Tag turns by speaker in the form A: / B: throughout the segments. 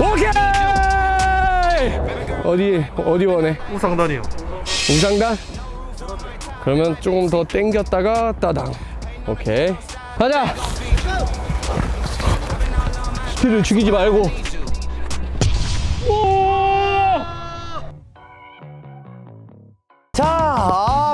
A: 오케이! 어디, 어디 원해?
B: 우상단이요.
A: 우상단? 그러면 조금 더 당겼다가 따당. 오케이. 가자! 스피드를 죽이지 말고.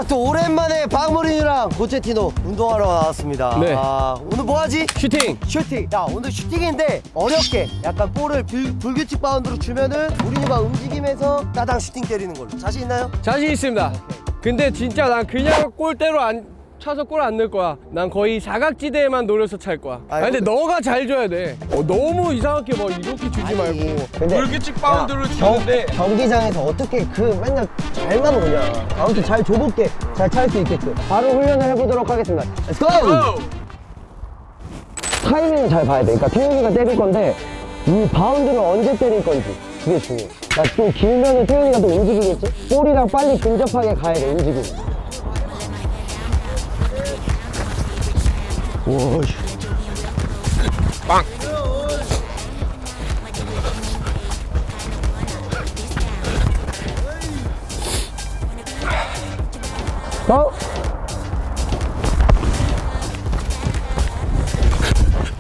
C: 또 오랜만에 박무린이랑 보체티노 운동하러 나왔습니다.
A: 네.
C: 아, 오늘 뭐 하지?
A: 슈팅!
C: 슈팅. 야, 오늘 슈팅인데 어렵게 약간 볼을 불, 불규칙 바운드로 주면은 우리가 움직이면서 따당 슈팅 때리는 걸로. 자신 있나요?
A: 자신 있습니다. 근데 진짜 난 그냥 골대로 안 차서 골 안 넣을 거야. 난 거의 사각지대에만 노려서 찰 거야. 아 근데. 너가 잘 줘야 돼. 어, 너무 이상하게 막 이렇게 주지 말고.
C: 근데
A: 불규칙 바운드를
C: 야,
A: 주는데
C: 경, 경기장에서 어떻게 그 맨날 잘만 오냐. 아무튼 잘 좁게 잘 찰 수 있게끔. 바로 훈련을 해보도록 하겠습니다. Let's go! 타이밍을 잘 봐야 돼. 그러니까 태용이가 때릴 건데 이 바운드를 언제 때릴 건지 그게 중요해. 그러니까 좀 길면은 태용이가 또 움직이겠지? 볼이랑 빨리 근접하게 가야 돼, 움직임 와, 씨. 빵! 어?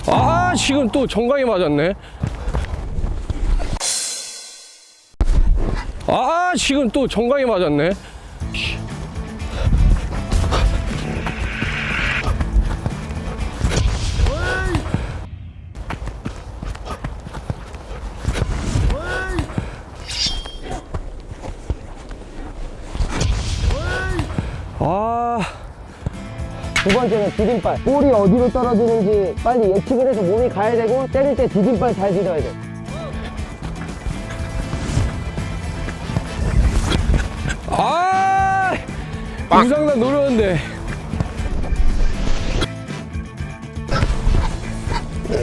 A: 아 지금 또 정강이 맞았네. 아 지금 또 정강이 맞았네.
C: 두 번째는 디딤발. 볼이 어디로 떨어지는지 빨리 예측을 해서 몸이 가야 되고 때릴 때 디딤발 잘 들어야 돼.
A: 아! 우상단 노렸는데.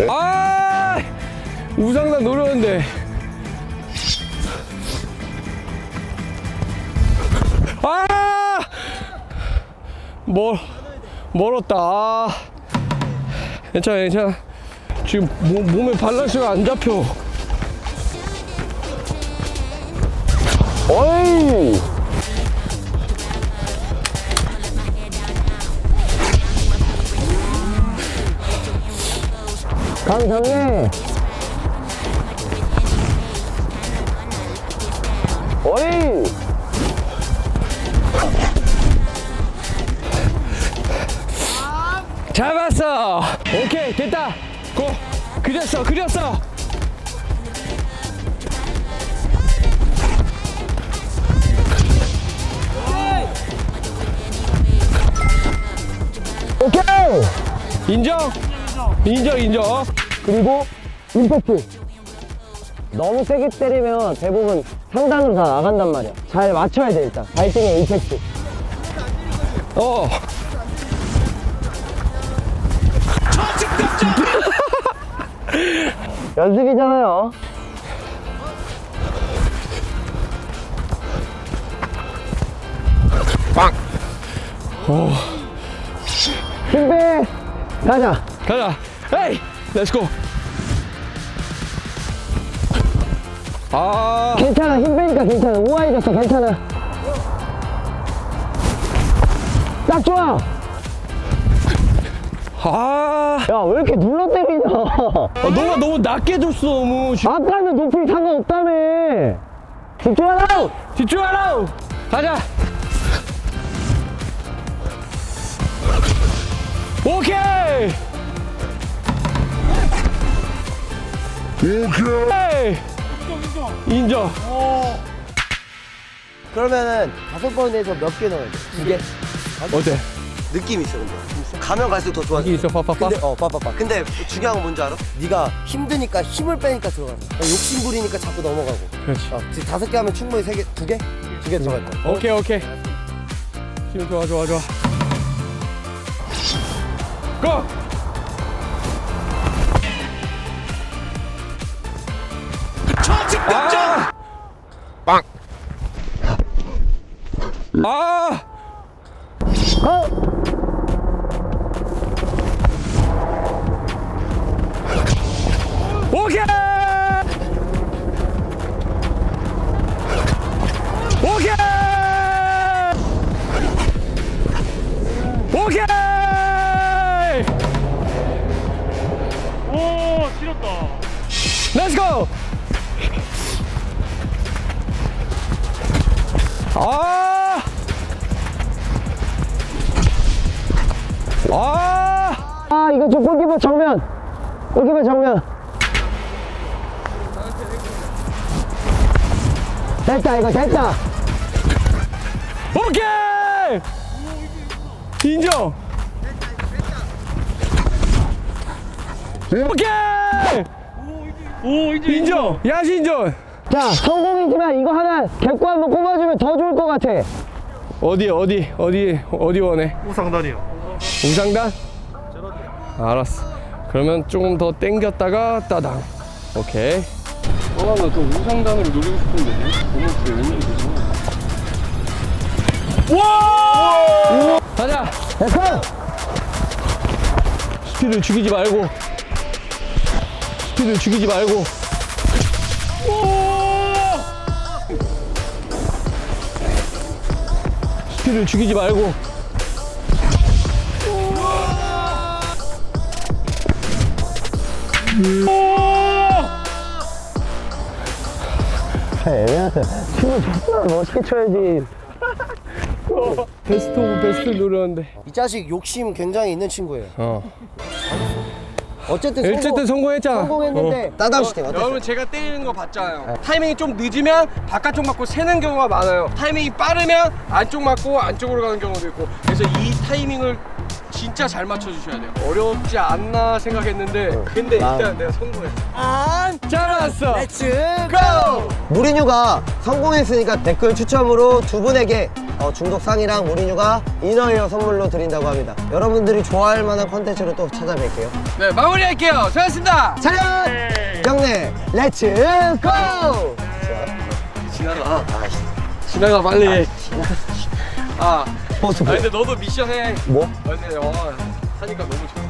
A: 아! 우상단 노렸는데. 아! 멀, 멀었다. 아. 괜찮아, 괜찮아. 지금 몸, 몸에 밸런스가 안 잡혀.
C: 어이! 강정래! 어이!
A: 잡았어. 오케이 됐다. 고. 그렸어 그렸어.
C: 오케이!
A: 인정. 인정 인정.
C: 그리고 임팩트. 너무 세게 때리면 대부분 상단으로 다 나간단 말이야. 잘 맞춰야 돼 일단. 발등에 임팩트.
A: 어.
C: 연습이잖아요. 힘 빼! 가자!
A: 가자. 에이. 렛츠고. 아.
C: 괜찮아, 힘 빼니까 괜찮아. 우아해졌어, 괜찮아. 딱 좋아!
A: 아.
C: 야, 왜 이렇게 눌러 때리냐?
A: 아, 너가 너무 낮게 줬어 너무. 지-
C: 아까는 높이 상관없다며! 집중하라!
A: 집중하라. 가자. 오케이. 오케이. 인정.
C: 그러면은 다섯 번에서 몇 개 넣어야 돼? 두 개?
A: 어때?
C: 느낌 있어, 근데. 가면 갈수록 더 좋아져.
A: 여기 있어 빠빠빠.
C: 근데 어 빠빠빠 근데 중요한 건 뭔지 알아? 네가 힘드니까 힘을 빼니까 들어가는 거야 욕심 부리니까 자꾸 넘어가고
A: 그렇지.
C: 어, 지금 다섯 개 하면 충분히 세 개, 두 개? 두 개 들어갈 거야
A: 오케이 오케이. 지금 좋아 좋아 좋아. 고. 아! 빵. 아!
C: 어? 오케이! 오케이! 오케이! 오, 지렸다. 렛츠 고!
A: 아! 아!
C: 아, 이거 좀 골키퍼 정면! 골키퍼 정면! 됐다 이거 됐다
A: 오케이! 인정! 오케이! 오, 인정! 야신전!
C: 자 성공이지만 이거 하나 개코 한번 꼽아주면 더 좋을 것 같아
A: 어디, 어디, 어디, 어디 원해?
B: 우상단이요.
A: 우상단? 알았어. 그러면 조금 더 땡겼다가 따당. 오케이. 아, 나또 우상단으로 노리고 싶은데. 너무 그래, 왠지 와! 가자!
C: 됐어
A: 스피드를 죽이지 말고. 스피드를 죽이지 말고. 스피드를 죽이지 말고.
C: 애매하다 춤을 존나 멋있게 춰야지
A: 베스트 오브 베스트 노렸는데.
D: 이 자식 욕심 굉장히 있는 친구예요.
A: 어.
D: 어쨌든
A: 어쨌든 성공했잖아.
D: 성공했는데 따당 슈팅 어땠어요?
A: 여러분 제가 때리는 거 봤잖아요. 타이밍이 좀 늦으면 바깥쪽 맞고 새는 경우가 많아요. 타이밍이 빠르면 안쪽 맞고 안쪽으로 가는 경우도 있고. 그래서 이 타이밍을 진짜 잘 맞춰주셔야 돼요. 어렵지 않나 생각했는데 근데 일단 내가 성공했어. 안잘 했어.
D: 렛츠 고! 무리뉴가 성공했으니까 댓글 추첨으로 두 분에게 어, 중독 상이랑 무리뉴가 이너웨어 선물로 드린다고 합니다. 여러분들이 좋아할 만한 컨텐츠로 또 찾아뵐게요.
A: 네 마무리할게요. 수고하셨습니다.
D: 차렷! 경례 렛츠 고!
A: 지나가. 지나가 빨리. 아.
D: 포스
A: 아 근데 너도 미션 해.
D: 뭐?
A: 아 근데 어, 하니까 너무 좋아.